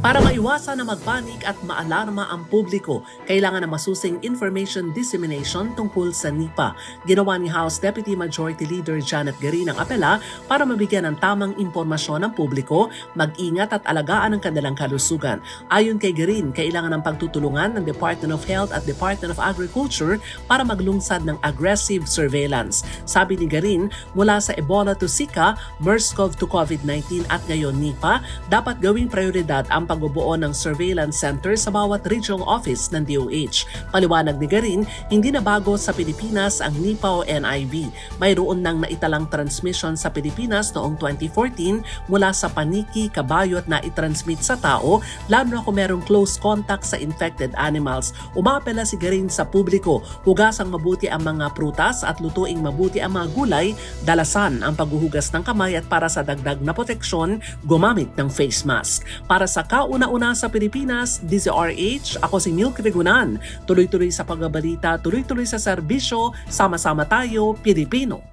Para maiwasan na magpanik at maalarma ang publiko, kailangan ng masusing information dissemination tungkol sa NIPA. Ginawa ni House Deputy Majority Leader Janet Garin ang apela para mabigyan ng tamang impormasyon ng publiko, mag-ingat at alagaan ang kanilang kalusugan. Ayon kay Garin, kailangan ng pagtutulungan ng Department of Health at Department of Agriculture para maglungsad ng aggressive surveillance. Sabi ni Garin, mula sa Ebola to Zika, MERS-CoV to COVID-19 at ngayon NIPA, dapat gawing prioridad ang pagbubuo ng surveillance center sa bawat regional office ng DOH. Paliwanag ni Garin, hindi na bago sa Pilipinas ang NIPA o NIV. Mayroon nang naitalang transmission sa Pilipinas noong 2014 mula sa paniki, kabayo at naitransmit sa tao, lalo na kung merong close contact sa infected animals. Umapela si Garin sa publiko, hugasang mabuti ang mga prutas at lutuing mabuti ang mga gulay, dalasan ang paghuhugas ng kamay at para sa dagdag na proteksyon, gumamit ng face mask. Para sa kauna-una sa Pilipinas, DZRH, ako si Milk Regunan. Tuloy-tuloy sa pagbabalita, tuloy-tuloy sa serbisyo, sama-sama tayo, Pilipino.